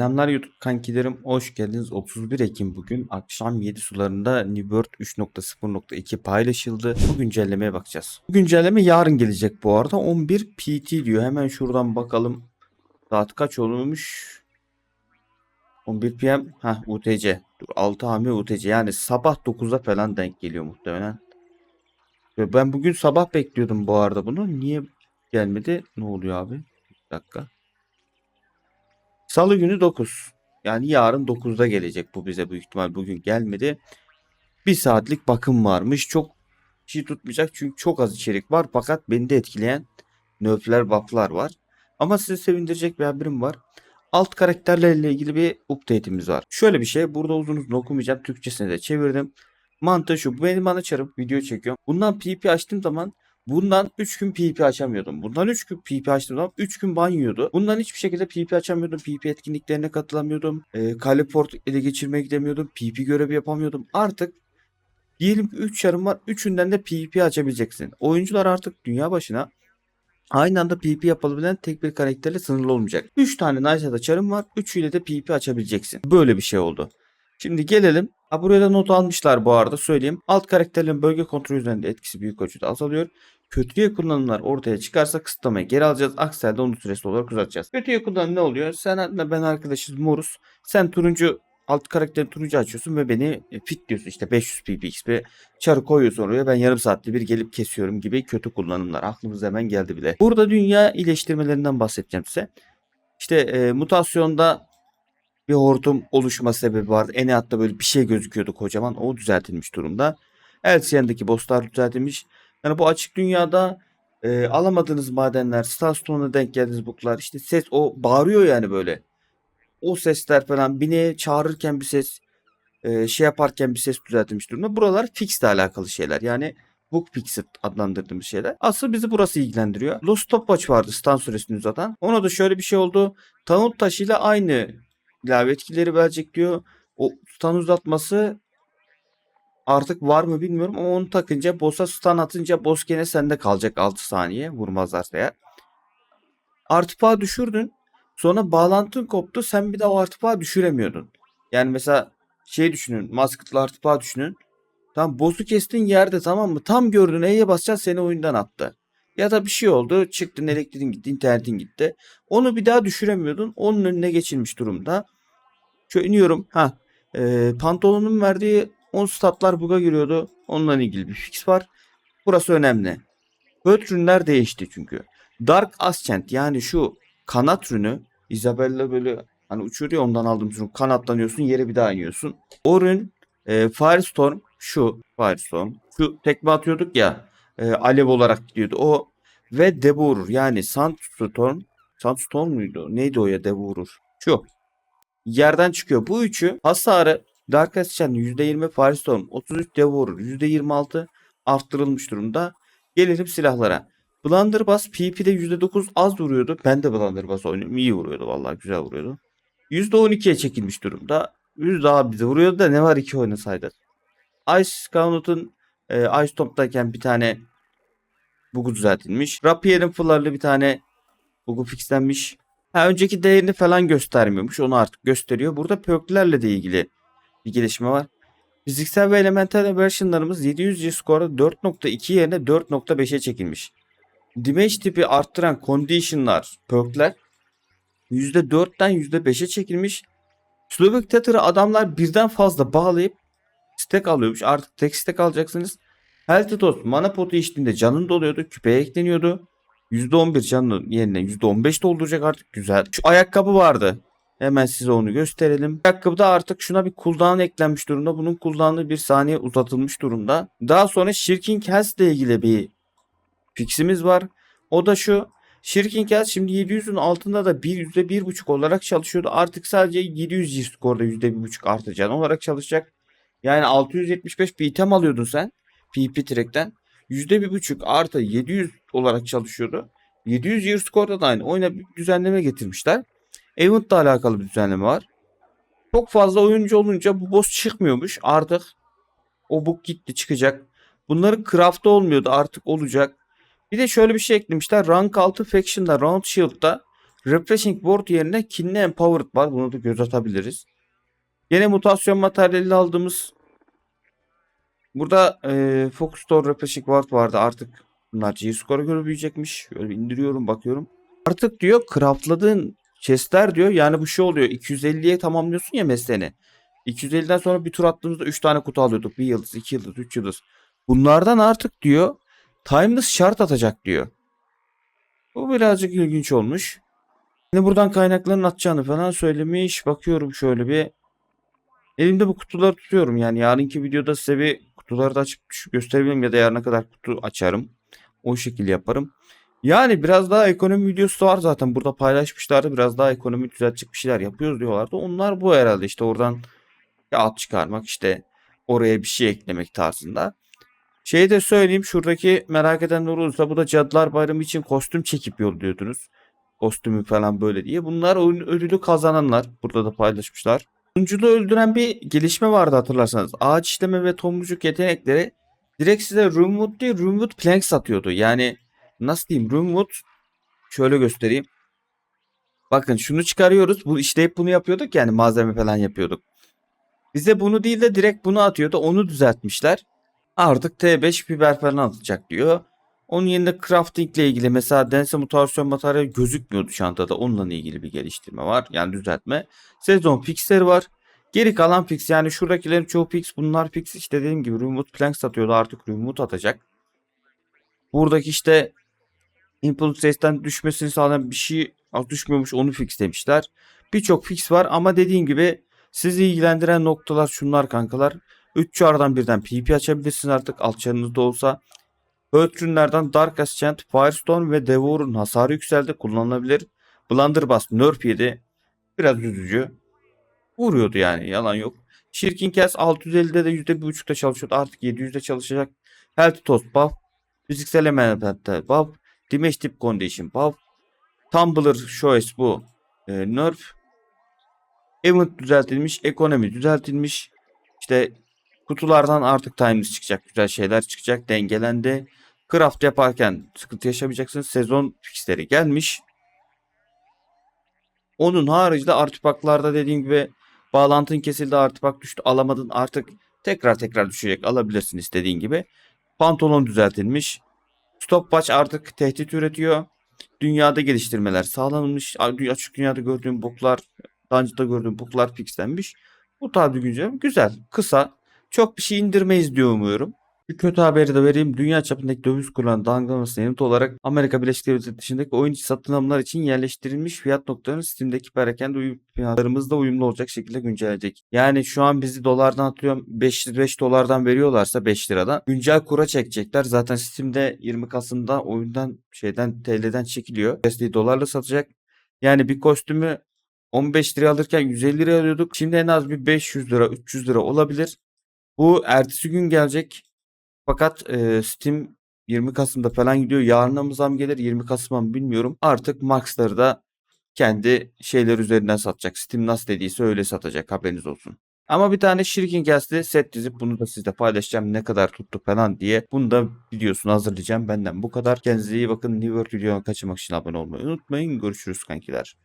Selamlar YouTube kankilerim hoş geldiniz. 31 Ekim bugün akşam 7 sularında New World 3.0.2 paylaşıldı. Bu güncellemeye bakacağız. Bu güncelleme yarın gelecek bu arada. 11 PT diyor. Hemen şuradan bakalım. Saat kaç olmuş? 11 PM. Ha UTC. Dur 6 hamle UTC. Yani sabah 9'a falan denk geliyor muhtemelen. Ben bugün sabah bekliyordum bu arada bunu. Niye gelmedi? Ne oluyor abi? Bir dakika. Salı günü 9. Yani yarın 9'da gelecek bu bize büyük ihtimal bugün gelmedi. Bir saatlik bakım varmış. Çok şey tutmayacak çünkü çok az içerik var. Fakat beni de etkileyen nöfler bufflar var. Ama sizi sevindirecek bir haberim var. Alt karakterlerle ilgili bir update'imiz var. Şöyle bir şey. Burada uzun uzun okumayacağım. Türkçesine de çevirdim. Mantığı şu. Benim açarım. Video çekiyorum. Bundan PP açtığım zaman Bundan 3 gün PP açamıyordum. Bundan 3 gün PP açtığım zaman 3 gün ban yiyordu. Bundan hiçbir şekilde PP açamıyordum. PP etkinliklerine katılamıyordum. E, Kaleport ele geçirmeye gidemiyordum. PP görevi yapamıyordum. Artık diyelim ki 3 yarım var. 3'ünden de PP açabileceksin. Oyuncular artık dünya başına aynı anda PP yapabilen tek bir karakterle sınırlı olmayacak. 3 tane Nice'da çarım var. 3'üyle de PP açabileceksin. Böyle bir şey oldu. Şimdi gelelim. Ha buraya da not almışlar bu arada söyleyeyim. Alt karakterlerin bölge kontrolü üzerinde etkisi büyük ölçüde azalıyor. Kötüye kullanımlar ortaya çıkarsa kısıtlamayı geri alacağız. Aksi onu süresi olarak uzatacağız. Kötüye kullanım ne oluyor? Sen ben arkadaşız moruz. Sen turuncu alt karakteri turuncu açıyorsun ve beni e, fit diyorsun işte 500 pp XP çarı koyuyorsun oraya ben yarım saatte bir gelip kesiyorum gibi kötü kullanımlar aklımıza hemen geldi bile. Burada dünya iyileştirmelerinden bahsedeceğim size. İşte e, mutasyonda bir hortum oluşma sebebi vardı. Eneat'ta böyle bir şey gözüküyordu kocaman. O düzeltilmiş durumda. LCN'deki bosslar düzeltilmiş. Yani bu açık dünyada e, alamadığınız madenler, Starstone'a denk geldiğiniz buklar işte ses o bağırıyor yani böyle. O sesler falan bineğe çağırırken bir ses e, şey yaparken bir ses düzeltilmiş durumda. Buralar fixle alakalı şeyler. Yani Book Fixed adlandırdığımız şeyler. Asıl bizi burası ilgilendiriyor. Lost Stopwatch vardı stand süresini uzatan. Ona da şöyle bir şey oldu. Tanut taşıyla aynı ilave etkileri verecek diyor. O stun uzatması artık var mı bilmiyorum ama onu takınca boss'a stun atınca boss gene sende kalacak 6 saniye vurmazlarsa eğer. Artı düşürdün. Sonra bağlantın koptu. Sen bir daha o artı düşüremiyordun. Yani mesela şey düşünün. Masket'lı artı düşünün. Tam boss'u kestin yerde tamam mı? Tam gördün E'ye basacaksın seni oyundan attı. Ya da bir şey oldu. Çıktın elektriğin gitti, internetin gitti. Onu bir daha düşüremiyordun. Onun önüne geçilmiş durumda. Şöyle iniyorum. Ha, e, pantolonun verdiği 10 statlar buga giriyordu. Onunla ilgili bir fix var. Burası önemli. Böt ürünler değişti çünkü. Dark Ascent yani şu kanat ürünü Isabella böyle hani uçuruyor ondan aldım şunu kanatlanıyorsun yere bir daha iniyorsun. O ürün e, Firestorm şu Firestorm şu tekme atıyorduk ya e, alev olarak gidiyordu o ve Devourur yani Sandstorm Sandstorm muydu? Neydi o ya Devourur? Şu yerden çıkıyor. Bu üçü hasarı Dark Ascent %20 Firestorm 33 Devourur %26 arttırılmış durumda. Gelelim silahlara. Blunderbuss PvP'de %9 az vuruyordu. Ben de Blunderbuss oynuyorum. İyi vuruyordu vallahi güzel vuruyordu. %12'ye çekilmiş durumda. %10 daha bize vuruyordu da ne var iki oynasaydı. Ice Scout'un e, Ice Top'tayken bir tane bug'u düzeltilmiş. Rapier'in fırlarlı bir tane bug'u fixlenmiş. Ha, önceki değerini falan göstermiyormuş. Onu artık gösteriyor. Burada perklerle de ilgili bir gelişme var. Fiziksel ve elemental versionlarımız 700 G skorda 4.2 yerine 4.5'e çekilmiş. Damage tipi arttıran conditionlar, perkler %4'ten %5'e çekilmiş. Slovak Tether'ı adamlar birden fazla bağlayıp stack alıyormuş. Artık tek stack alacaksınız. Healthy Toast mana potu içtiğinde canın doluyordu. Küpeye ekleniyordu. %11 canın yerine %15 dolduracak artık güzel. Şu ayakkabı vardı. Hemen size onu gösterelim. Ayakkabıda artık şuna bir cooldown eklenmiş durumda. Bunun cooldown'ı bir saniye uzatılmış durumda. Daha sonra Shirking Health ile ilgili bir fiximiz var. O da şu. Shirking Health şimdi 700'ün altında da bir %1.5 olarak çalışıyordu. Artık sadece 700 skorda %1.5 artacağını olarak çalışacak. Yani 675 bir item alıyordun sen. PP track'ten. %1.5 artı 700 olarak çalışıyordu. 700 year skorda da aynı. Oyuna bir düzenleme getirmişler. Event'la alakalı bir düzenleme var. Çok fazla oyuncu olunca bu boss çıkmıyormuş. Artık o book gitti çıkacak. Bunların craft'ta olmuyordu artık olacak. Bir de şöyle bir şey eklemişler. Rank 6 Faction'da Round Shield'da Refreshing Word yerine Kinli Empowered var. Bunu da göz atabiliriz. Yine mutasyon materyali aldığımız burada e, Focus Store Refreshing Word vardı. Artık bunlar G-Score'a göre büyüyecekmiş. Şöyle bir indiriyorum bakıyorum. Artık diyor craftladığın chestler diyor. Yani bu şey oluyor. 250'ye tamamlıyorsun ya mesleğini. 250'den sonra bir tur attığımızda 3 tane kutu alıyorduk. 1 yıldız, 2 yıldız, 3 yıldız. Bunlardan artık diyor Timeless şart atacak diyor. Bu birazcık ilginç olmuş. Yine buradan kaynakların atacağını falan söylemiş. Bakıyorum şöyle bir. Elimde bu kutuları tutuyorum. Yani yarınki videoda size bir kutuları da açıp gösterebilirim ya da yarına kadar kutu açarım. O şekilde yaparım. Yani biraz daha ekonomi videosu var zaten. Burada paylaşmışlardı. Biraz daha ekonomi düzeltecek bir şeyler yapıyoruz diyorlardı. Onlar bu herhalde işte oradan kağıt çıkarmak işte oraya bir şey eklemek tarzında. Şeyi de söyleyeyim şuradaki merak edenler olursa bu da Cadılar Bayramı için kostüm çekip yolluyordunuz. Kostümü falan böyle diye. Bunlar oyun ödülü kazananlar. Burada da paylaşmışlar. Sunuculuğu öldüren bir gelişme vardı hatırlarsanız. Ağaç işleme ve tomurcuk yetenekleri direkt size Roomwood değil Roomwood Plank satıyordu. Yani nasıl diyeyim Roomwood şöyle göstereyim. Bakın şunu çıkarıyoruz. Bu işleyip bunu yapıyorduk yani malzeme falan yapıyorduk. Bize bunu değil de direkt bunu atıyordu. Onu düzeltmişler. Artık T5 biber falan atacak diyor. Onun yerine crafting ile ilgili mesela dense mutasyon materyal gözükmüyordu çantada. Onunla ilgili bir geliştirme var. Yani düzeltme. Sezon fixleri var. Geri kalan fix yani şuradakilerin çoğu fix bunlar fix işte dediğim gibi remote plank satıyordu artık remote atacak. Buradaki işte impulse sesden düşmesini sağlayan bir şey az düşmüyormuş onu fix demişler. Birçok fix var ama dediğim gibi sizi ilgilendiren noktalar şunlar kankalar. 3 çardan birden PP açabilirsiniz artık alçanınızda olsa. Öğütrünlerden Dark Ascent, Firestone ve Devour'un hasarı yükseldi kullanılabilir. Blunderbuss nerf yedi. Biraz üzücü. Vuruyordu yani yalan yok. Shirking Cast 650'de de %1.5'da çalışıyordu. Artık 700'de çalışacak. Health Toast buff. Fiziksel elementte buff. Tip Condition buff. Tumbler Choice bu. E, nerf. Event düzeltilmiş. Ekonomi düzeltilmiş. İşte kutulardan artık timeless çıkacak. Güzel şeyler çıkacak. Dengelendi. Craft yaparken sıkıntı yaşamayacaksınız. Sezon fixleri gelmiş. Onun haricinde artifaklarda dediğim gibi bağlantın kesildi artifak düştü alamadın artık tekrar tekrar düşecek alabilirsin istediğin gibi. Pantolon düzeltilmiş. Stopwatch artık tehdit üretiyor. Dünyada geliştirmeler sağlanmış. Açık dünyada gördüğüm boklar, Dungeon'da gördüğüm boklar fixlenmiş. Bu tarz bir güncelleme güzel, kısa. Çok bir şey indirmeyiz diye umuyorum. Bir kötü haberi de vereyim. Dünya çapındaki döviz kurlarının dalgalanmasına yanıt olarak Amerika Birleşik Devletleri dışındaki oyun satın alımlar için yerleştirilmiş fiyat noktalarını Steam'deki perakende uyum, fiyatlarımızla uyumlu olacak şekilde güncelleyecek. Yani şu an bizi dolardan atıyorum 5, 5 dolardan veriyorlarsa 5 liradan güncel kura çekecekler. Zaten Steam'de 20 Kasım'da oyundan şeyden TL'den çekiliyor. Desteği dolarla satacak. Yani bir kostümü 15 lira alırken 150 lira alıyorduk. Şimdi en az bir 500 lira 300 lira olabilir. Bu ertesi gün gelecek. Fakat e, Steam 20 Kasım'da falan gidiyor. Yarına mı zam gelir 20 Kasım'a mı bilmiyorum. Artık Max'ları da kendi şeyler üzerinden satacak. Steam nasıl dediyse öyle satacak haberiniz olsun. Ama bir tane Shuriken Cast'i set dizip bunu da sizle paylaşacağım ne kadar tuttu falan diye. Bunu da videosunu hazırlayacağım benden bu kadar. Kendinize iyi bakın. New World videomu kaçırmak için abone olmayı unutmayın. Görüşürüz kankiler.